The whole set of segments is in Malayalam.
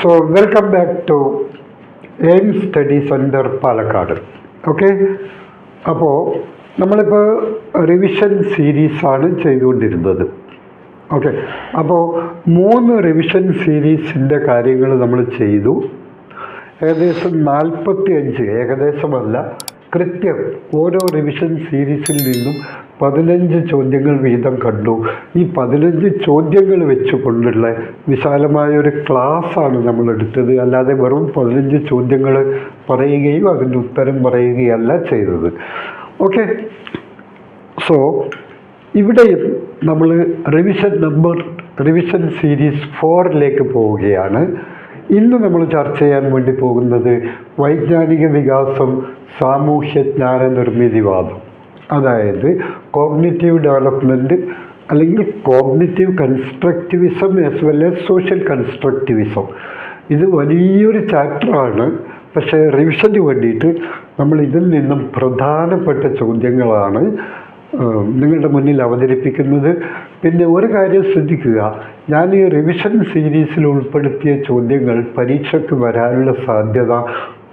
So welcome back to aim study centre Palakkad okay അപ്പോൾ നമ്മളിപ്പോൾ റിവിഷൻ സീരീസാണ് ചെയ്തുകൊണ്ടിരുന്നത്. ഓക്കെ അപ്പോൾ മൂന്ന് റിവിഷൻ സീരീസിന്റെ കാര്യങ്ങൾ നമ്മൾ ചെയ്തു. ഏകദേശം നാൽപ്പത്തി അഞ്ച് ഏകദേശമല്ല കൃത്യം ഓരോ റിവിഷൻ സീരീസിൽ നിന്നും പതിനഞ്ച് ചോദ്യങ്ങൾ വീതം കണ്ടു. ഈ പതിനഞ്ച് ചോദ്യങ്ങൾ വെച്ചുകൊണ്ടുള്ള വിശാലമായ ഒരു ക്ലാസ്സാണ് നമ്മൾ എടുത്തത് അല്ലാതെ വെറും പതിനഞ്ച് ചോദ്യങ്ങൾ പറയുകയും അതിന്റെ ഉത്തരം പറയുകയല്ല ചെയ്തത്. ഓക്കെ. സോ ഇവിടെയും നമ്മൾ റിവിഷൻ നമ്പർ റിവിഷൻ സീരീസ് ഫോറിലേക്ക് പോവുകയാണ്. ഇന്ന് നമ്മൾ ചർച്ച ചെയ്യാൻ വേണ്ടി പോകുന്നത് വൈജ്ഞാനിക വികാസം സാമൂഹ്യ ജ്ഞാന നിർമ്മിതിവാദം. അതായത് കോഗ്നിറ്റീവ് ഡെവലപ്മെന്റ് അല്ലെങ്കിൽ cognitive constructivism as well as social constructivism ഇത് വലിയൊരു ചാപ്റ്ററാണ് പക്ഷേ റിവിഷന് വേണ്ടിയിട്ട് നമ്മൾ ഇതിൽ നിന്നും പ്രധാനപ്പെട്ട ചോദ്യങ്ങളാണ് നിങ്ങളുടെ മുന്നിൽ അവതരിപ്പിക്കുന്നത്. പിന്നെ ഒരു കാര്യം ശ്രദ്ധിക്കുക. ഞാൻ ഈ റിവിഷൻ സീരീസിൽ ഉൾപ്പെടുത്തിയ ചോദ്യങ്ങൾ പരീക്ഷയ്ക്ക് വരാനുള്ള സാധ്യത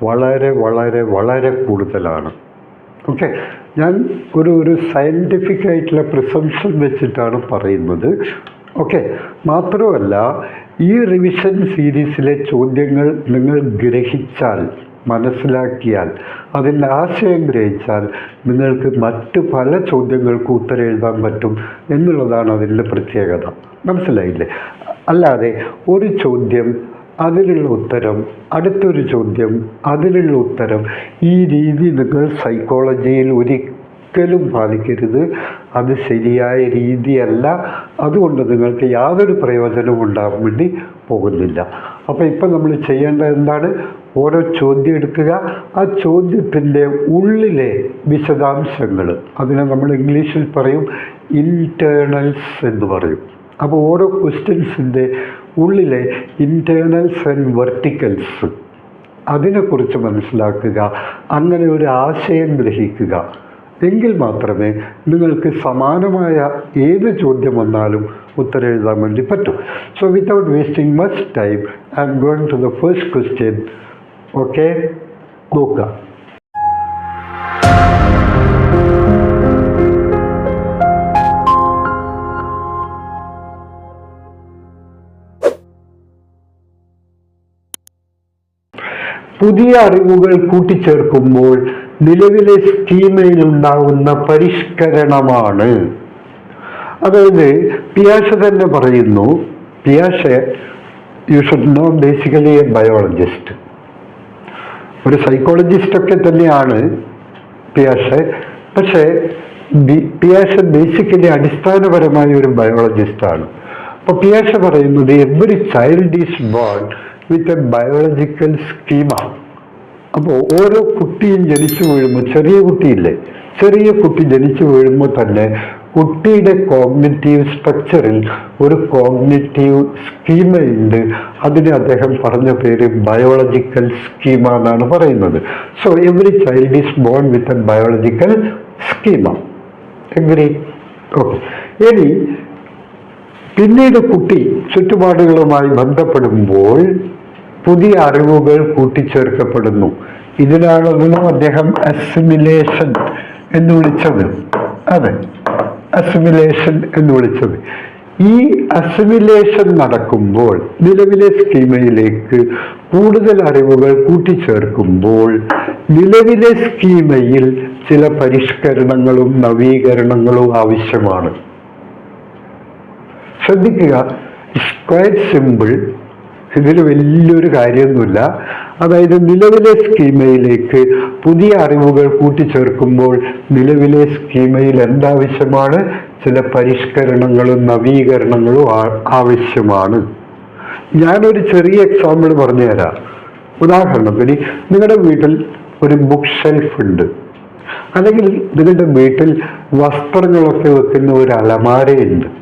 വളരെ വളരെ വളരെ കൂടുതലാണ്. ഓക്കെ ഞാൻ ഒരു ഒരു സയന്റിഫിക് ആയിട്ടുള്ള പ്രിസംഷൻ വെച്ചിട്ടാണ് പറയുന്നത്. ഓക്കെ മാത്രമല്ല ഈ റിവിഷൻ സീരീസിലെ ചോദ്യങ്ങൾ നിങ്ങൾ ഗ്രഹിച്ചാൽ മനസ്സിലാക്കിയാൽ അതിന്റെ ആശയം ഗ്രഹിച്ചാൽ നിങ്ങൾക്ക് മറ്റ് പല ചോദ്യങ്ങൾക്കും ഉത്തരം എഴുതാൻ പറ്റും എന്നുള്ളതാണ് അതിന്റെ പ്രത്യേകത. മനസ്സിലായില്ലേ? അല്ലാതെ ഒരു ചോദ്യം അതിനുള്ള ഉത്തരം അടുത്തൊരു ചോദ്യം അതിനുള്ള ഉത്തരം. ഈ രീതി നിങ്ങൾ സൈക്കോളജിയിൽ ഒരിക്കലും പാലിക്കരുത്. അത് ശരിയായ രീതിയല്ല. അതുകൊണ്ട് നിങ്ങൾക്ക് യാതൊരു പ്രയോജനവും ഉണ്ടാകാൻ വേണ്ടി പോകുന്നില്ല. അപ്പോൾ ഇപ്പം നമ്മൾ ചെയ്യേണ്ടത് എന്താണ്? ഓരോ ചോദ്യം എടുക്കുക. ആ ചോദ്യത്തിന്റെ ഉള്ളിലെ വിശദാംശങ്ങൾ അതിനെ നമ്മൾ ഇംഗ്ലീഷിൽ പറയും ഇന്റേർണൽസ് എന്ന് പറയും. അപ്പോൾ ഓരോ ക്വസ്റ്റ്യൻസിന്റെ ഉള്ളിലെ ഇന്റേർണൽസ് ആൻഡ് വെർട്ടിക്കൽസ് അതിനെക്കുറിച്ച് മനസ്സിലാക്കുക അങ്ങനെ ഒരു ആശയം ഗ്രഹിക്കുക. എങ്കിൽ മാത്രമേ നിങ്ങൾക്ക് സമാനമായ ഏത് ചോദ്യം വന്നാലും ഉത്തരം എഴുതാൻ വേണ്ടി പറ്റൂ. So without wasting much time I'm going to the first question okay നോക്കുക. പുതിയ അറിവുകൾ കൂട്ടിച്ചേർക്കുമ്പോൾ നിലവിലെ സ്കീമയിൽ ഉണ്ടാകുന്ന പരിഷ്കരണമാണ്. അതായത് പിയാഷ തന്നെ പറയുന്നു പിയാഷ you should know basically a biologist ഒരു സൈക്കോളജിസ്റ്റ് ഒക്കെ തന്നെയാണ് പിയാഷ. പക്ഷേ പിയാഷ ബേസിക്കലി അടിസ്ഥാനപരമായ ഒരു ബയോളജിസ്റ്റാണ് അപ്പോൾ പിയാഷ പറയുന്നത് every child is born with a biological schema അപ്പോൾ ഓരോ കുട്ടിയും ജനിച്ചു വീഴുമ്പോൾ ചെറിയ കുട്ടിയില്ലേ? ചെറിയ കുട്ടി ജനിച്ചു വീഴുമ്പോൾ തന്നെ കുട്ടിയുടെ കോഗ്നിറ്റീവ് സ്ട്രക്ചറിൽ ഒരു കോഗ്നിറ്റീവ് സ്കീമ ഉണ്ട്. അതിന് അദ്ദേഹം പറഞ്ഞ പേര് ബയോളജിക്കൽ സ്കീമ എന്നാണ് പറയുന്നത്. So every child is born with a biological schema agree okay ഇനി പിന്നീട് കുട്ടി ചുറ്റുപാടുകളുമായി ബന്ധപ്പെടുമ്പോൾ പുതിയ അറിവുകൾ കൂട്ടിച്ചേർക്കപ്പെടുന്നു. ഇതിനാണെന്ന് അദ്ദേഹം അസിമിലേഷൻ എന്ന് വിളിച്ചത്. അതെ അസിമിലേഷൻ എന്ന് വിളിച്ചത്. ഈ അസിമിലേഷൻ നടക്കുമ്പോൾ നിലവിലെ സ്കീമയിലേക്ക് കൂടുതൽ അറിവുകൾ കൂട്ടിച്ചേർക്കുമ്പോൾ നിലവിലെ സ്കീമയിൽ ചില പരിഷ്കരണങ്ങളും നവീകരണങ്ങളും ആവശ്യമാണ്. ശ്രദ്ധിക്കുക ക്വയറ്റ് സിമ്പിൾ ഇതിൽ വലിയൊരു കാര്യമൊന്നുമില്ല. അതായത് നിലവിലെ സ്കീമയിലേക്ക് പുതിയ അറിവുകൾ കൂട്ടിച്ചേർക്കുമ്പോൾ നിലവിലെ സ്കീമയിൽ എന്താവശ്യമാണ്? ചില പരിഷ്കരണങ്ങളും നവീകരണങ്ങളും ആവശ്യമാണ്. ഞാനൊരു ചെറിയ എക്സാമ്പിൾ പറഞ്ഞുതരാം. ഉദാഹരണത്തിന് നിങ്ങളുടെ വീട്ടിൽ ഒരു ബുക്ക് ഷെൽഫ് ഉണ്ട്. അല്ലെങ്കിൽ നിങ്ങളുടെ വീട്ടിൽ വസ്ത്രങ്ങളൊക്കെ വെക്കുന്ന ഒരു അലമാരയുണ്ട്.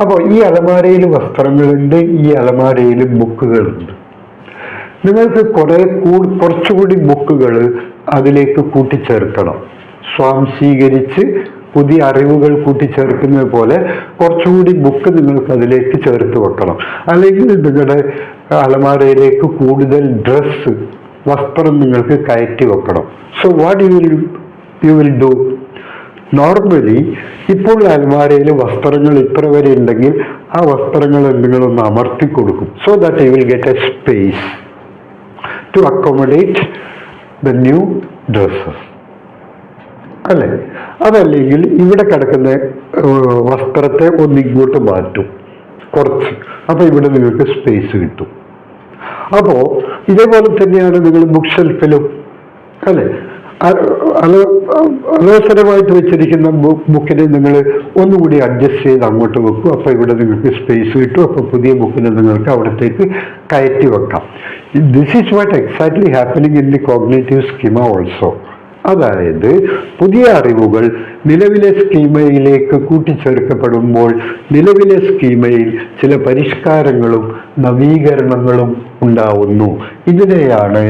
അപ്പോൾ ഈ അലമാരയിൽ വസ്ത്രങ്ങളുണ്ട് ഈ അലമാരയിൽ ബുക്കുകളുണ്ട്. നിങ്ങൾക്ക് കുറേ കൂടി കുറച്ചുകൂടി ബുക്കുകൾ അതിലേക്ക് കൂട്ടിച്ചേർക്കണം. സ്വാംശീകരിച്ച് പുതിയ അറിവുകൾ കൂട്ടിച്ചേർക്കുന്നത് പോലെ കുറച്ചുകൂടി ബുക്ക് നിങ്ങൾക്ക് അതിലേക്ക് ചേർത്ത് വെക്കണം. അല്ലെങ്കിൽ നിങ്ങളുടെ അലമാരയിലേക്ക് കൂടുതൽ ഡ്രസ്സ് വസ്ത്രം നിങ്ങൾക്ക് കയറ്റി വെക്കണം. So what you will you will do normally ഇപ്പോൾ അലമാരയിൽ വസ്ത്രങ്ങൾ ഇത്ര വരെ ഉണ്ടെങ്കിൽ ആ വസ്ത്രങ്ങൾ നിങ്ങളൊന്ന് അമർത്തി കൊടുക്കും. So that you will get a space to accommodate the new dresses അല്ലേ? അതല്ലെങ്കിൽ ഇവിടെ കിടക്കുന്ന വസ്ത്രത്തെ ഒന്ന് ഇങ്ങോട്ട് മാറ്റും. കുറച്ച്. അപ്പോൾ ഇവിടെ നിങ്ങൾക്ക് സ്പേസ് കിട്ടും. അപ്പോൾ ഇതേപോലെ തന്നെയാണ് നിങ്ങൾ ബുക്ക് ഷെൽഫിലും അല്ലേ? അലോസരമായിട്ട് വെച്ചിരിക്കുന്ന ബുക്കിനെ നിങ്ങൾ ഒന്നുകൂടി അഡ്ജസ്റ്റ് ചെയ്ത് അങ്ങോട്ട് വെക്കും. അപ്പോൾ ഇവിടെ നിങ്ങൾക്ക് സ്പേസ് കിട്ടും. അപ്പോൾ പുതിയ ബുക്കിനെ നിങ്ങൾക്ക് അവിടത്തേക്ക് കയറ്റി വെക്കാം. This is what exactly happening in the cognitive schema also അതായത് പുതിയ അറിവുകൾ നിലവിലെ സ്കീമയിലേക്ക് കൂട്ടിച്ചേർക്കപ്പെടുമ്പോൾ നിലവിലെ സ്കീമയിൽ ചില പരിഷ്കാരങ്ങളും നവീകരണങ്ങളും ഉണ്ടാവുന്നു. ഇതിനെയാണ്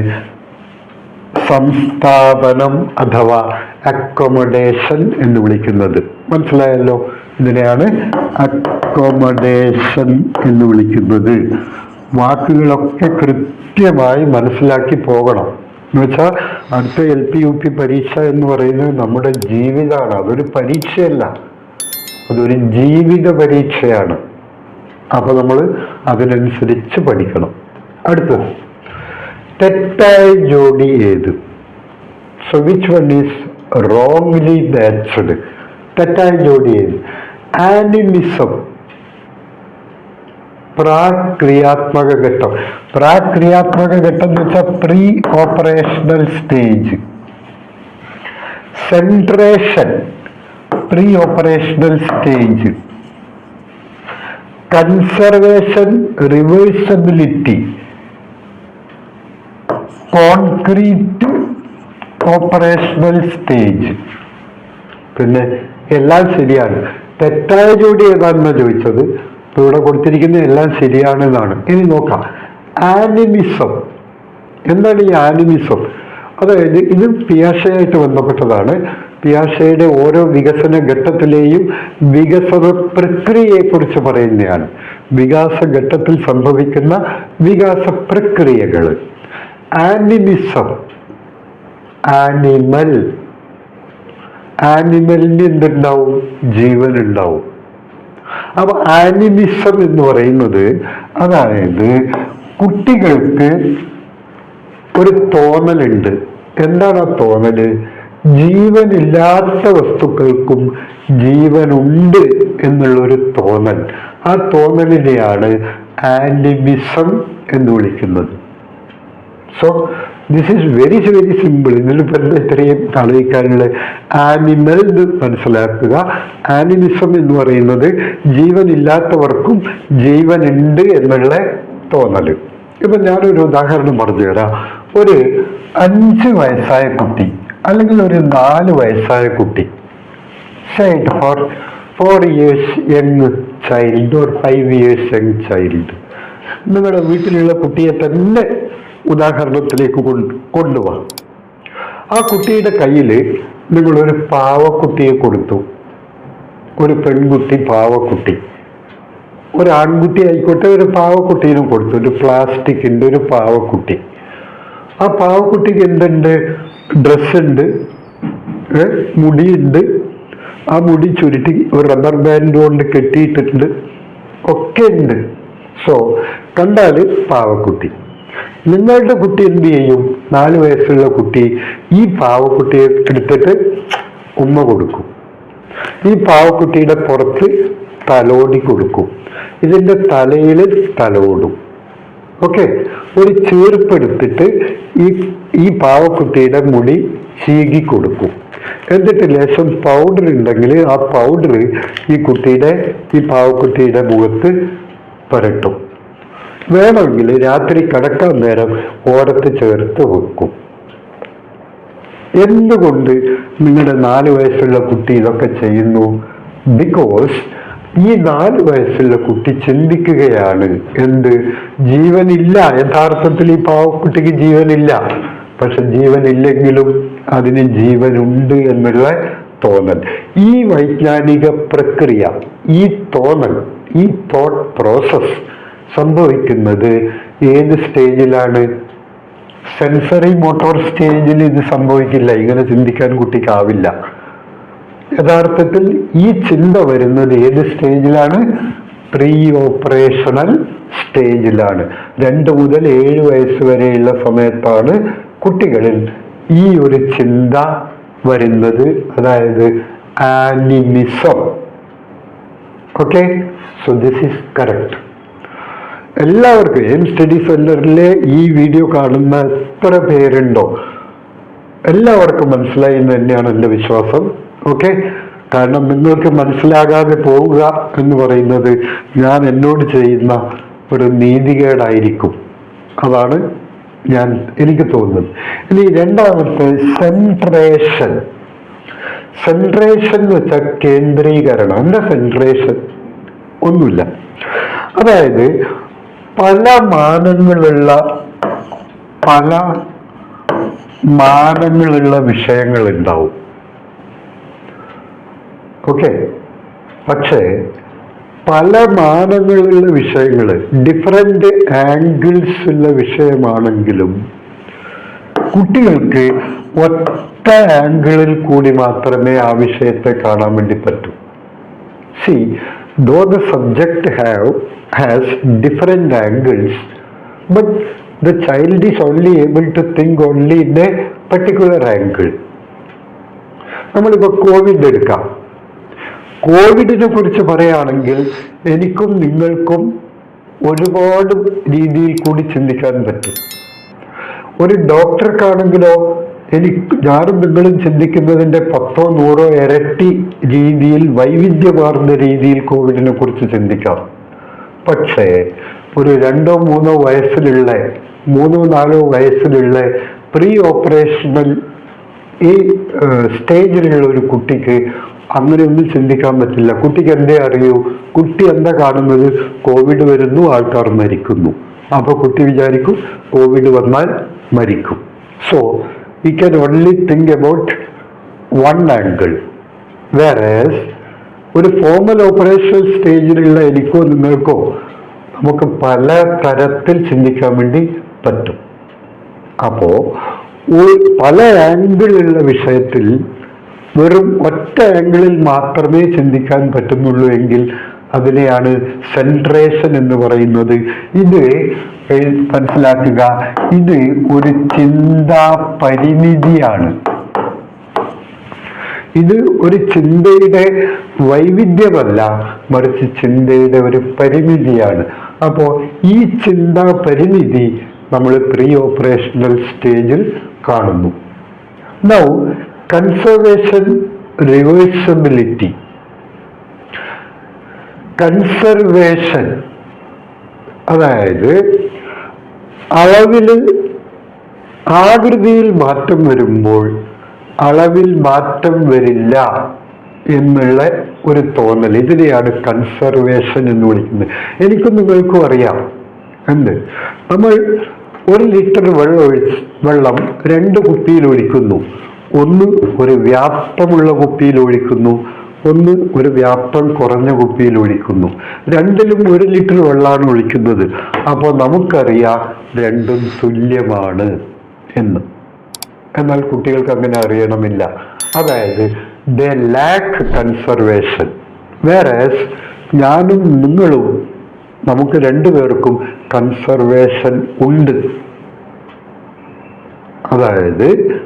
സംസ്ഥാപനം അഥവാ അക്കോമഡേഷൻ എന്ന് വിളിക്കുന്നത്. മനസ്സിലായല്ലോ? ഇതിനെയാണ് അക്കോമഡേഷൻ എന്ന് വിളിക്കുന്നത്. വാക്കുകളൊക്കെ കൃത്യമായി മനസ്സിലാക്കി പോകണം. എന്ന് വെച്ചാൽ അടുത്ത എൽ പി യു പി പരീക്ഷ എന്ന് പറയുന്നത് നമ്മുടെ ജീവിതമാണ് അതൊരു പരീക്ഷയല്ല. അതൊരു ജീവിത പരീക്ഷയാണ്. അപ്പോൾ നമ്മൾ അതിനനുസരിച്ച് പഠിക്കണം. അടുത്തത്. തെറ്റായ ജോഡി ഏത്? So which one is wrongly matched തെറ്റായ ജോഡി ഏത്? ആനിമിസം. പ്രാക്രിയാത്മക ഘട്ടം. പ്രാക്രിയാത്മക ഘട്ടം എന്ന് വെച്ചാൽ pre operational stage centration pre operational stage conservation reversibility concrete operational stage. പിന്നെ എല്ലാം ശരിയാണ്. തെറ്റായ ജോഡി ഏതാണെന്നാ ചോദിച്ചത്? ഇവിടെ കൊടുത്തിരിക്കുന്ന എല്ലാം ശരിയാണെന്നാണ്. ഇനി നോക്കാം. ആനിമിസം. എന്താണ് ഈ ആനിമിസം? അതായത് ഇത് പിയാഷയായിട്ട് ബന്ധപ്പെട്ടതാണ്. പിയാഷയുടെ ഓരോ വികസന ഘട്ടത്തിലെയും വികസന പ്രക്രിയയെക്കുറിച്ച് പറയുന്നതാണ്. വികാസ ഘട്ടത്തിൽ സംഭവിക്കുന്ന വികാസ പ്രക്രിയകൾ ആനിമിസം. ആനിമൽ. ആനിമലിന് എന്തുണ്ടാവും? ജീവൻ ഉണ്ടാവും അപ്പൊ ആനിമിസം എന്ന് പറയുന്നത് അതായത് കുട്ടികൾക്ക് ഒരു തോന്നലുണ്ട്. എന്താണ് ആ തോന്നൽ? ജീവനില്ലാത്ത വസ്തുക്കൾക്കും ജീവനുണ്ട് എന്നുള്ളൊരു തോന്നൽ. ആ തോന്നലിനെയാണ് ആനിമിസം എന്ന് വിളിക്കുന്നത്. So this is very very simple ഇതിലിപ്പോൾ എന്താ ഇത്രയും ആലോചിക്കാനുള്ള ആനിമൽ എന്ന് മനസ്സിലാക്കുക. ആനിമിസം എന്ന് പറയുന്നത് ജീവനില്ലാത്തവർക്കും ജീവനുണ്ട് എന്നുള്ള തോന്നൽ ഇപ്പം ഞാനൊരു ഉദാഹരണം പറഞ്ഞു തരാം ഒരു അഞ്ച് വയസ്സായ കുട്ടി അല്ലെങ്കിൽ ഒരു നാല് വയസ്സായ കുട്ടി. Say four four years young child or five years young child നിങ്ങളുടെ വീട്ടിലുള്ള കുട്ടിയെ തന്നെ ഉദാഹരണത്തിലേക്ക് കൊണ്ട് കൊണ്ടുപോവാം ആ കുട്ടിയുടെ കയ്യിൽ നിങ്ങളൊരു പാവക്കുട്ടിയെ കൊടുത്തു. ഒരു പെൺകുട്ടി പാവക്കുട്ടി. ഒരു ആൺകുട്ടി ആയിക്കോട്ടെ ഒരു പാവക്കുട്ടീനും കൊടുത്തു. ഒരു പ്ലാസ്റ്റിക്കിന്റെ ഒരു പാവക്കുട്ടി. ആ പാവക്കുട്ടിക്ക് എന്തുണ്ട്? ഡ്രസ്സുണ്ട് മുടിയുണ്ട്. ആ മുടി ചുരുട്ടി ഒരു റബ്ബർ ബാൻഡ് കൊണ്ട് കെട്ടിയിട്ടുണ്ട് ഒക്കെ ഉണ്ട്. സോ കണ്ടാൽ പാവക്കുട്ടി. നിങ്ങളുടെ കുട്ടി എന്ത് ചെയ്യും? നാല് വയസ്സുള്ള കുട്ടി ഈ പാവക്കുട്ടിയെ എടുത്തിട്ട് ഉമ്മ കൊടുക്കും. ഈ പാവക്കുട്ടിയുടെ പുറത്ത് തലോടി കൊടുക്കും. ഇതിന്റെ തലയിൽ തലോടും. ഓക്കെ? ഒരു ചീർപ്പെടുത്തിട്ട് ഈ ഈ പാവക്കുട്ടിയുടെ മുടി ചീകി കൊടുക്കും. എന്നിട്ട് ലേശം പൗഡർ ഉണ്ടെങ്കിൽ ആ പൗഡർ ഈ കുട്ടിയുടെ ഈ പാവക്കുട്ടിയുടെ മുഖത്ത് പുരട്ടും. വേണമെങ്കിൽ രാത്രി കിടക്കാൻ നേരം ഓരത്ത് ചേർത്ത് വെക്കും. എന്തുകൊണ്ട് നിങ്ങളുടെ നാല് വയസ്സുള്ള കുട്ടി ഇതൊക്കെ ചെയ്യുന്നു? ബിക്കോസ് ഈ നാല് വയസ്സുള്ള കുട്ടി ചിന്തിക്കുകയാണ് എന്ത്? ജീവനില്ല. യഥാർത്ഥത്തിൽ ഈ പാവക്കുട്ടിക്ക് ജീവനില്ല. പക്ഷെ ജീവനില്ലെങ്കിലും അതിന് ജീവനുണ്ട് എന്നുള്ള തോന്നൽ. ഈ വൈജ്ഞാനിക പ്രക്രിയ ഈ തോന്നൽ ഈ തോട്ട് പ്രോസസ് സംഭവിക്കുന്നത്? ഏത് സ്റ്റേജിലാണ്? സെൻസറി മോട്ടോർ സ്റ്റേജിൽ ഇത് സംഭവിക്കില്ല. ഇങ്ങനെ ചിന്തിക്കാൻ കുട്ടിക്കാവില്ല. യഥാർത്ഥത്തിൽ ഈ ചിന്ത വരുന്നത് ഏത് സ്റ്റേജിലാണ്? പ്രീ ഓപ്പറേഷണൽ സ്റ്റേജിലാണ്. രണ്ട് മുതൽ ഏഴ് വയസ്സ് വരെയുള്ള സമയത്താണ് കുട്ടികളിൽ ഈ ഒരു ചിന്ത വരുന്നത്. അതായത് animism. Okay so this is correct എല്ലാവർക്കും എം സ്റ്റഡി സെല്ലറിലെ ഈ വീഡിയോ കാണുന്ന എത്ര പേരുണ്ടോ? എല്ലാവർക്കും മനസ്സിലായി എന്ന് തന്നെയാണ് എന്റെ വിശ്വാസം. ഓക്കെ? കാരണം നിങ്ങൾക്ക് മനസ്സിലാകാതെ പോവുക എന്ന് പറയുന്നത് ഞാൻ എന്നോട് ചെയ്യുന്ന ഒരു നീതികേടായിരിക്കും. അതാണ് ഞാൻ എനിക്ക് തോന്നുന്നത്. ഇനി രണ്ടാമത്തെ സെൻട്രേഷൻ. സെൻട്രേഷൻ എന്ന് വെച്ചാൽ കേന്ദ്രീകരണം. എന്താ സെൻട്രേഷൻ? ഒന്നുമില്ല. അതായത് പല മാനങ്ങളുള്ള പല മാനങ്ങളുള്ള വിഷയങ്ങൾ ഉണ്ടാവും ഓക്കെ പക്ഷേ പല മാനങ്ങളുള്ള വിഷയങ്ങൾ ഡിഫറെന്റ് ആംഗിൾസ് ഉള്ള വിഷയമാണെങ്കിലും കുട്ടികൾക്ക് ഒറ്റ ആംഗിളിൽ കൂടി മാത്രമേ ആ വിഷയത്തെ കാണാൻ വേണ്ടി പറ്റൂ. See though the subject have has different angles but the child is only able to think only in a particular angle നമ്മളിപ്പോൾ കോവിഡ് എടുക്കാം. കോവിഡിനെ കുറിച്ച് പറയുകയാണെങ്കിൽ എനിക്കും നിങ്ങൾക്കും ഒരുപാട് രീതിയിൽ കൂടി ചിന്തിക്കാൻ പറ്റും. ഒരു ഡോക്ടർക്കാണെങ്കിലോ എനിക്ക് ഞാനും നിങ്ങളും ചിന്തിക്കുന്നതിന്റെ പത്തോ നൂറോ ഇരട്ടി രീതിയിൽ വൈവിധ്യമാർന്ന രീതിയിൽ കോവിഡിനെ കുറിച്ച് ചിന്തിക്കാം. പക്ഷേ ഒരു രണ്ടോ മൂന്നോ വയസ്സിലുള്ള മൂന്നോ നാലോ വയസ്സിലുള്ള പ്രീ ഓപ്പറേഷണൽ ഈ സ്റ്റേജിലുള്ള ഒരു കുട്ടിക്ക് അങ്ങനെ ഒന്നും ചിന്തിക്കാൻ പറ്റില്ല. കുട്ടിക്ക് എന്തേ അറിയൂ? കുട്ടി എന്താ കാണുന്നത്? കോവിഡ് വരുന്നു ആൾക്കാർ മരിക്കുന്നു. അപ്പൊ കുട്ടി വിചാരിക്കും കോവിഡ് വന്നാൽ മരിക്കും. So he can only think about one angle വേറെ ഒരു ഫോമൽ ഓപ്പറേഷൻ സ്റ്റേജിലുള്ള എനിക്കോ നിങ്ങൾക്കോ നമുക്ക് പല തരത്തിൽ ചിന്തിക്കാൻ വേണ്ടി പറ്റും. അപ്പോ ഒരു- പല ആംഗിളുള്ള വിഷയത്തിൽ വെറും ഒറ്റ ആംഗിളിൽ മാത്രമേ ചിന്തിക്കാൻ പറ്റുന്നുള്ളൂ എങ്കിൽ അതിനെയാണ് സെൻട്രേഷൻ എന്ന് പറയുന്നത്. ഇത് മനസ്സിലാക്കുക. ഇത് ഒരു ചിന്താ പരിമിതിയാണ് ഇത് ഒരു ചിന്തയുടെ വൈവിധ്യമല്ല മറിച്ച് ചിന്തയുടെ ഒരു പരിമിതിയാണ്. അപ്പോൾ ഈ ചിന്താ പരിമിതി നമ്മൾ പ്രീ ഓപ്പറേഷണൽ സ്റ്റേജിൽ കാണുന്നു. നൗ കൺസർവേഷൻ റിവേഴ്സബിലിറ്റി കൺസർവേഷൻ അതായത് അളവിൽ ആകൃതിയിൽ മാറ്റം വരുമ്പോൾ അളവിൽ മാറ്റം വരില്ല എന്നുള്ള ഒരു തോന്നൽ. ഇതിനെയാണ് കൺസർവേഷൻ എന്ന് വിളിക്കുന്നത്. എനിക്കും നിങ്ങൾക്കും അറിയാം. എന്ത്? നമ്മൾ ഒരു ലിറ്റർ വെള്ളം ഒഴിച്ച് വെള്ളം രണ്ട് കുപ്പിയിൽ ഒഴിക്കുന്നു. ഒന്ന് ഒരു വ്യാപ്തമുള്ള കുപ്പിയിൽ ഒഴിക്കുന്നു. ഒന്ന് ഒരു വ്യാപ്തം കുറഞ്ഞ കുപ്പിയിൽ ഒഴിക്കുന്നു. രണ്ടിലും ഒരു ലിറ്റർ വെള്ളമാണ് ഒഴിക്കുന്നത്. അപ്പോൾ നമുക്കറിയാം രണ്ടും തുല്യമാണ് എന്ന്. എന്നാൽ കുട്ടികൾക്ക് അങ്ങനെ അറിയണമില്ല. അതായത് ദ ലാക്ക് കൺസർവേഷൻ വേറെ ഞാനും നിങ്ങളും നമുക്ക് രണ്ടുപേർക്കും കൺസർവേഷൻ ഉണ്ട്. അതായത്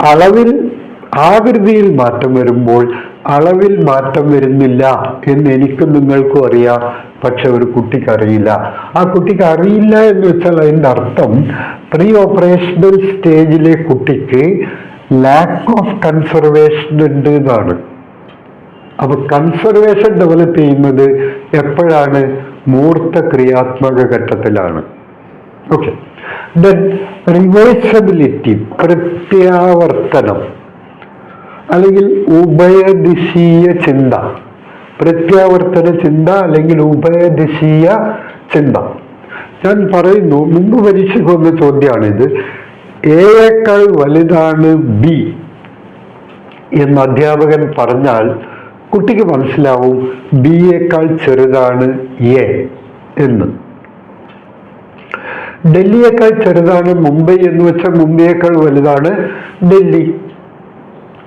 അളവിൽ ആകൃതിയിൽ മാറ്റം വരുമ്പോൾ അളവിൽ മാറ്റം വരുന്നില്ല എന്ന് എനിക്കും നിങ്ങൾക്കും അറിയാം. പക്ഷെ ഒരു കുട്ടിക്ക് അറിയില്ല. ആ കുട്ടിക്ക് അറിയില്ല എന്ന് വെച്ചാൽ അതിന്റെ അർത്ഥം പ്രീ ഓപ്പറേഷണൽ സ്റ്റേജിലെ കുട്ടിക്ക് ലാക്ക് ഓഫ് കൺസർവേഷൻ ഉണ്ട് എന്നാണ്. അപ്പൊ കൺസർവേഷൻ ഡെവലപ്പ് ചെയ്യുന്നത് എപ്പോഴാണ്? മൂർത്ത ക്രിയാത്മക ഘട്ടത്തിലാണ്. ഓക്കെ ദെൻ റിവേഴ്സബിലിറ്റി പ്രത്യാവർത്തനം. അല്ലെങ്കിൽ ഉഭയദിശീയ ചിന്ത പ്രത്യാവർത്തന ചിന്ത അല്ലെങ്കിൽ ഉഭയദിശീയ ചിന്ത. ഞാൻ പറയുന്നു മുമ്പ് പരീക്ഷയ്ക്ക് വന്ന ചോദ്യമാണിത്. എയേക്കാൾ വലുതാണ് ബി എന്ന് അധ്യാപകൻ പറഞ്ഞാൽ കുട്ടിക്ക് മനസ്സിലാവും ബിയേക്കാൾ ചെറുതാണ് എ എന്ന്. ഡൽഹിയേക്കാൾ ചെറുതാണ് മുംബൈ എന്ന് വെച്ചാൽ മുംബൈയേക്കാൾ വലുതാണ് ഡൽഹി.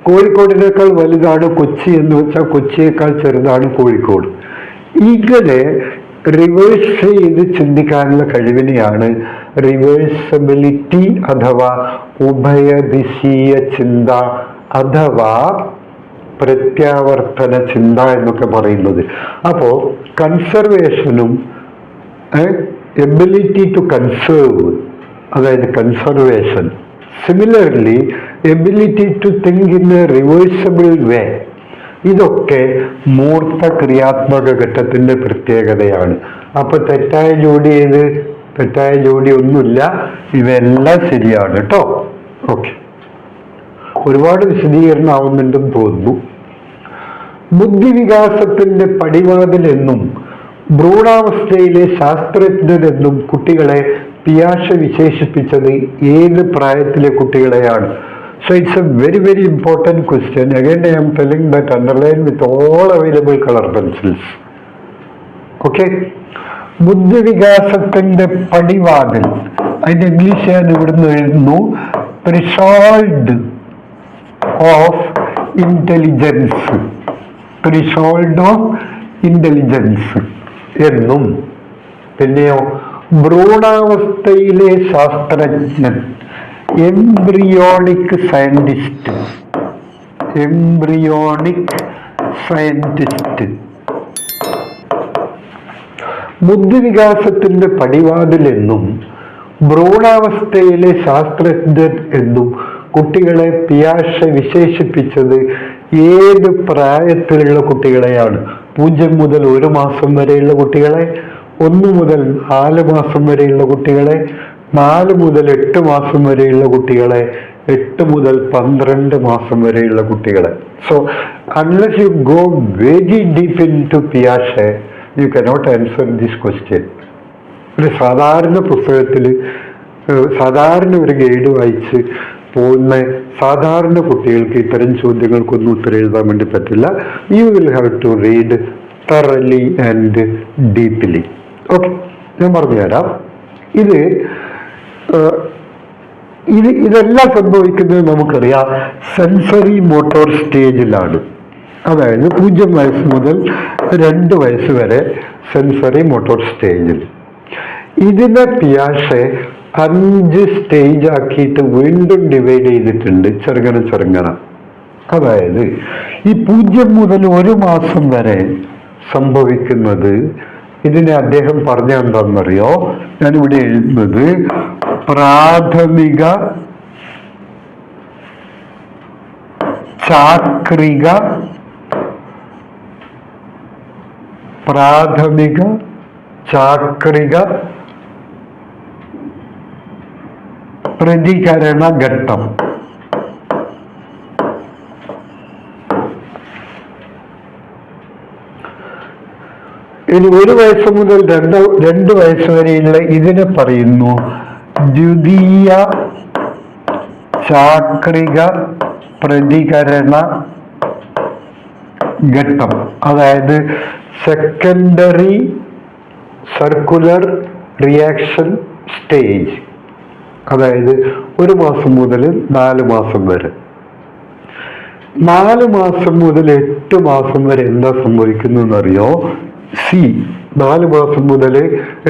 കോഴിക്കോടിനേക്കാൾ വലുതാണ് കൊച്ചി എന്ന് വെച്ചാൽ കൊച്ചിയേക്കാൾ ചെറുതാണ് കോഴിക്കോട്. ഇങ്ങനെ റിവേഴ്സ് ചെയ്ത് ചിന്തിക്കാനുള്ള കഴിവിനെയാണ് റിവേഴ്സബിലിറ്റി അഥവാ ഉഭയദിശീയ ചിന്ത അഥവാ പ്രത്യാവർത്തന ചിന്ത എന്നൊക്കെ പറയുന്നത്. അപ്പോൾ കൺസർവേഷനും എബിലിറ്റി ടു കൺസേർവ് അതായത് conservation similarly ability to think in a reversible way ഇതൊക്കെ മൂർത്ത ക്രിയാത്മക ഘട്ടത്തിന്റെ പ്രത്യേകതയാണ്. അപ്പൊ തെറ്റായ ജോഡി ഏത്? തെറ്റായ ജോഡി ഒന്നുമില്ല. ഇവയെല്ലാം ശരിയാണ് കേട്ടോ. ഓക്കെ ഒരുപാട് വിശദീകരണം ആവുന്നുണ്ടെന്ന് തോന്നുന്നു. ബുദ്ധിവികാസത്തിന്റെ പടിവാതിലെന്നും ഭ്രൂണാവസ്ഥയിലെ ശാസ്ത്രജ്ഞരെന്നും കുട്ടികളെ പിയാഷ വിശേഷിപ്പിച്ചത് ഏത് പ്രായത്തിലെ കുട്ടികളെയാണ്? So it's a very very important question again I'm telling that underline with all available colour pencils okay ബുദ്ധിവികാസത്തിന്റെ പടിവാതിൽ അതിന്റെ ഇംഗ്ലീഷ് ഞാൻ ഇവിടുന്ന് എഴുതുന്നു threshold of intelligence threshold of intelligence എന്നും പിന്നെയോ ഭ്രൂണാവസ്ഥയിലെ ശാസ്ത്രജ്ഞൻ എംബ്രിയോണിക് സയന്റിസ്റ്റ്. Embryonic scientist. ബുദ്ധിവികാസത്തിന്റെ പടിവാതിലെന്നും ഭ്രൂണാവസ്ഥയിലെ ശാസ്ത്രജ്ഞൻ എന്നും കുട്ടികളെ പിയാഷ വിശേഷിപ്പിച്ചത് ഏത് പ്രായത്തിലുള്ള കുട്ടികളെയാണ്? പൂജ്യം മുതൽ ഒരു മാസം വരെയുള്ള കുട്ടികളെ ഒന്ന് മുതൽ നാല് മാസം വരെയുള്ള കുട്ടികളെ നാല് മുതൽ എട്ട് മാസം വരെയുള്ള കുട്ടികളെ എട്ട് മുതൽ പന്ത്രണ്ട് മാസം വരെയുള്ള കുട്ടികളെ. So unless you go very deep into പിയാഷെ you cannot answer this question ഒരു സാധാരണ പുസ്തകത്തിൽ സാധാരണ ഒരു ഗൈഡ് വായിച്ച് പോകുന്ന സാധാരണ കുട്ടികൾക്ക് ഇത്തരം ചോദ്യങ്ങൾക്കൊന്നും ഉത്തരം എഴുതാൻ വേണ്ടി പറ്റില്ല. You will have to read thoroughly and deeply okay ഞാൻ പറഞ്ഞുതരാം ഇത് ഇത് ഇതെല്ലാം സംഭവിക്കുന്നത് നമുക്കറിയാം സെൻസറി മോട്ടോർ സ്റ്റേജിലാണ്. അതായത് പൂജ്യം വയസ്സ് മുതൽ രണ്ട് വയസ്സ് വരെ സെൻസറി മോട്ടോർ സ്റ്റേജിൽ. ഇതിനെ പിയാഷെ അഞ്ച് സ്റ്റേജ് ആക്കിയിട്ട് വീണ്ടും ഡിവൈഡ് ചെയ്തിട്ടുണ്ട് ചെറുങ്ങന ചെറുങ്ങന. അതായത് ഈ പൂജ്യം മുതൽ ഒരു മാസം വരെ സംഭവിക്കുന്നത് ഇതിനെ അദ്ദേഹം പറഞ്ഞ എന്താണെന്നറിയോ ഞാനിവിടെ എഴുതുന്നത് പ്രാഥമിക ചാക്രിക പ്രാഥമിക ചാക്രിക പ്രതികരണ ഘട്ടം. ഇനി ഒരു വയസ്സ് മുതൽ രണ്ട് രണ്ട് വയസ്സ് വരെയുള്ള ഇതിനെ പറയുന്നു. ദ്വിതീയ ചാക്രിക പ്രതികരണ ഘട്ടം. അതായത് സെക്കൻഡറി സർക്കുലർ റിയാക്ഷൻ സ്റ്റേജ് അതായത് ഒരു മാസം മുതൽ നാല് മാസം വരെ. നാല് മാസം മുതൽ എട്ട് മാസം വരെ എന്താ സംഭവിക്കുന്നറിയോ സി നാല് മാസം മുതൽ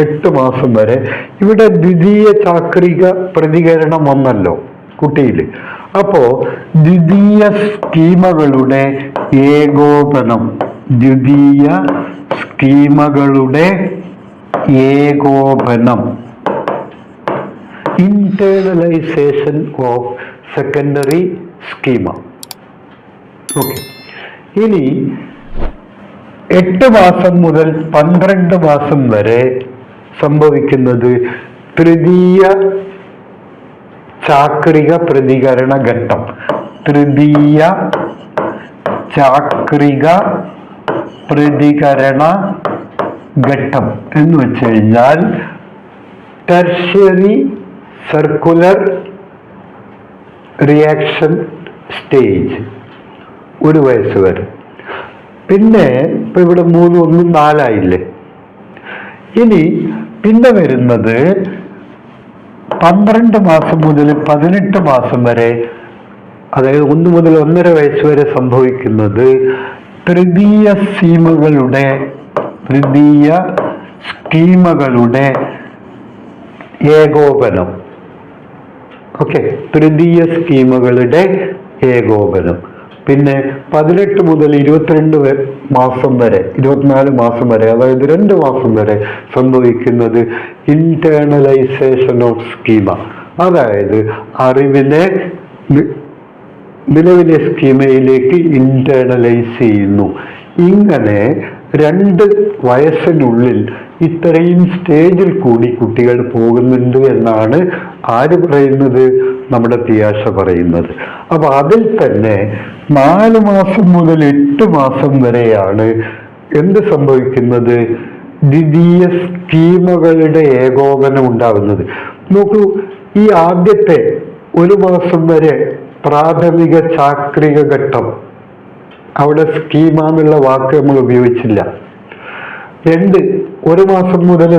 എട്ട് മാസം വരെ. ഇവിടെ ദ്വിതീയ ചാക്രിക പ്രതികരണം വന്നല്ലോ കുട്ടിയിൽ അപ്പോ ദ്വിതീയ സ്കീമകളുടെ ഏകോപനം ദ്വിതീയ സ്കീമകളുടെ ഏകോപനം. Internalisation of secondary schema. Okay. ഇനി എട്ട് മാസം മുതൽ പന്ത്രണ്ട് മാസം വരെ സംഭവിക്കുന്നത് തൃതീയ ചാക്രിക പ്രതികരണ ഘട്ടം. തൃതീയ ചാക്രിക പ്രതികരണ ഘട്ടം എന്ന് വെച്ച് കഴിഞ്ഞാൽ ടെർഷ്യറി സർക്കുലർ റിയാക്ഷൻ സ്റ്റേജ് ഒരു വയസ്സ് വരെ. പിന്നെ ഇപ്പൊ ഇവിടെ മൂന്ന് ഒന്നും നാലായില്ലേ? ഇനി പിന്നെ വരുന്നത് പന്ത്രണ്ട് മാസം മുതൽ പതിനെട്ട് മാസം വരെ അതായത് ഒന്ന് മുതൽ ഒന്നര വയസ്സ് വരെ സംഭവിക്കുന്നത് തൃതീയ സീമകളുടെ തൃതീയ സ്കീമകളുടെ ഏകോപനം. ഓക്കെ തൃതീയ സ്കീമുകളുടെ ഏകോപനം. പിന്നെ പതിനെട്ട് മുതൽ ഇരുപത്തിരണ്ട് മാസം വരെ ഇരുപത്തിനാല് മാസം വരെ അതായത് രണ്ട് മാസം വരെ സംഭവിക്കുന്നത് ഇന്റേണലൈസേഷൻ ഓഫ് സ്കീമ അതായത് അറിവിനെ നിലവിലെ സ്കീമയിലേക്ക് ഇന്റേണലൈസ് ചെയ്യുന്നു. ഇങ്ങനെ രണ്ട് വയസ്സിനുള്ളിൽ ഇത്രയും സ്റ്റേജിൽ കൂടി കുട്ടികൾ പോകുന്നുണ്ട് എന്നാണ് ആര് പറയുന്നത്? നമ്മുടെ തിയാശ പറയുന്നത്. അപ്പൊ അതിൽ തന്നെ നാല് മാസം മുതൽ എട്ട് മാസം വരെയാണ് എന്ത് സംഭവിക്കുന്നത്? ദ്വിതീയ സ്കീമുകളുടെ ഏകോപനം ഉണ്ടാകുന്നത്. നോക്കൂ ഈ ആദ്യത്തെ ഒരു മാസം വരെ പ്രാഥമിക ചാക്രിക ഘട്ടം. അവിടെ സ്കീമ എന്നുള്ള വാക്ക് നമ്മൾ ഉപയോഗിച്ചില്ല. രണ്ട് ഒരു മാസം മുതൽ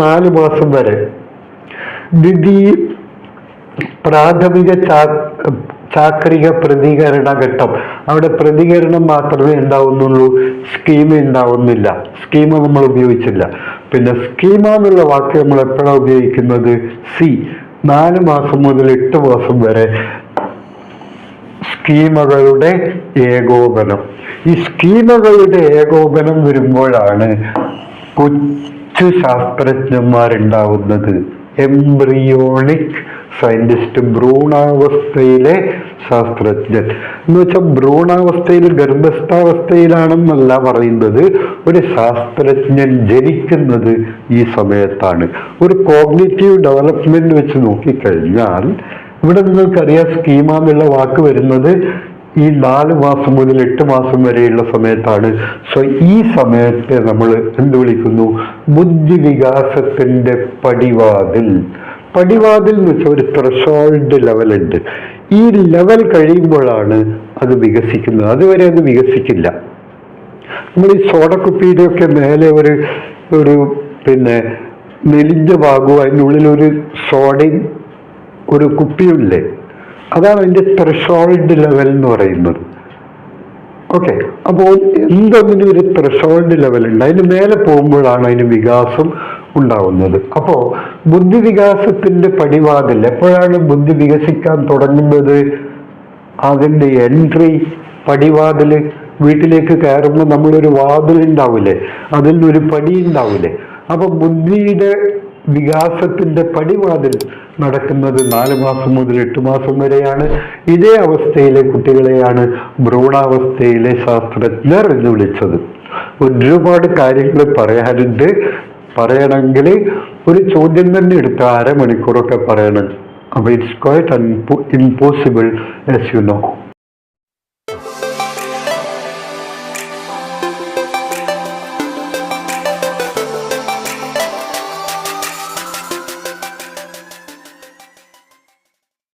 നാല് മാസം വരെ. ദ്വിതീയ പ്രാഥമിക ചാക്രിക പ്രതികരണ ഘട്ടം. അവിടെ പ്രതികരണം മാത്രമേ ഉണ്ടാവുന്നുള്ളൂ സ്കീമ ഉണ്ടാവുന്നില്ല. സ്കീമ നമ്മൾ ഉപയോഗിച്ചില്ല. പിന്നെ സ്കീമ എന്നുള്ള വാക്ക് നമ്മൾ എപ്പോഴാണ് ഉപയോഗിക്കുന്നത്? സി നാല് മാസം മുതൽ എട്ട് മാസം വരെ. സ്കീമകളുടെ ഏകോപനം. ഈ സ്കീമുകളുടെ ഏകോപനം വരുമ്പോഴാണ് കൊച്ചു ശാസ്ത്രജ്ഞന്മാരുണ്ടാവുന്നത്. എംബ്രിയോണിക് സയന്റിസ്റ്റ് ഭ്രൂണാവസ്ഥയിലെ ശാസ്ത്രജ്ഞൻ. എന്ന് വെച്ചാൽ ഭ്രൂണാവസ്ഥയിൽ ഗർഭസ്ഥാവസ്ഥയിലാണെന്നല്ല പറയുന്നത്. ഒരു ശാസ്ത്രജ്ഞൻ ജനിക്കുന്നത് ഈ സമയത്താണ്. ഒരു കോഗ്നേറ്റീവ് ഡെവലപ്മെന്റ് വെച്ച് നോക്കിക്കഴിഞ്ഞാൽ ഇവിടെ നിങ്ങൾക്കറിയാം സ്കീമ എന്നുള്ള വാക്ക് വരുന്നത് ഈ നാല് മാസം മുതൽ എട്ട് മാസം വരെയുള്ള സമയത്താണ്. സോ ഈ സമയത്തെ നമ്മൾ എന്ത് വിളിക്കുന്നു? ബുദ്ധി വികാസത്തിന്റെ പടിവാതിൽ. പടിവാതിൽ എന്ന് വെച്ചാൽ ഒരു ത്രഷോൾഡ് ലെവൽ ഉണ്ട്. ഈ ലെവൽ കഴിയുമ്പോഴാണ് അത് വികസിക്കുന്നത്. അതുവരെ അത് വികസിക്കില്ല നമ്മൾ ഈ സോഡക്കുപ്പിയുടെ ഒക്കെ മേലെ ഒരു ഒരു പിന്നെ മെലിഞ്ഞ ഭാഗവും അതിനുള്ളിൽ ഒരു സോഡയും ഒരു കുപ്പിയുമില്ലേ അതാണ് അതിന്റെ ത്രഷോൾഡ് ലെവൽ എന്ന് പറയുന്നത്. ഓക്കെ അപ്പോൾ എന്തൊന്നിനും ഒരു ത്രഷോൾഡ് ലെവൽ ഉണ്ട്. അതിന് മേലെ പോകുമ്പോഴാണ് അതിന് വികാസം ഉണ്ടാവുന്നത്. അപ്പോൾ ബുദ്ധി വികാസത്തിന്റെ പടിവാതിൽ എപ്പോഴാണ് ബുദ്ധി വികസിക്കാൻ തുടങ്ങുന്നത്? അതിന്റെ എൻട്രി പടിവാതിൽ വീട്ടിലേക്ക് കയറുമ്പോൾ നമ്മളൊരു വാതിൽ ഉണ്ടാവില്ലേ? അതിൽ ഒരു പടി ഉണ്ടാവില്ലേ? അപ്പൊ ബുദ്ധിയുടെ വികാസത്തിന്റെ പടിവാതിൽ നടക്കുന്നത് നാല് മാസം മുതൽ എട്ട് മാസം വരെയാണ്. ഇതേ അവസ്ഥയിലെ കുട്ടികളെയാണ് ഭ്രൂണാവസ്ഥയിലെ ശാസ്ത്രജ്ഞർ എന്ന് വിളിച്ചത്. ഒരുപാട് കാര്യങ്ങൾ പറയാനുണ്ട്. പറയണമെങ്കിൽ ഒരു ചോദ്യം തന്നെ എടുത്ത് അരമണിക്കൂറൊക്കെ പറയണം. അപ്പൊ it's quite impossible as you know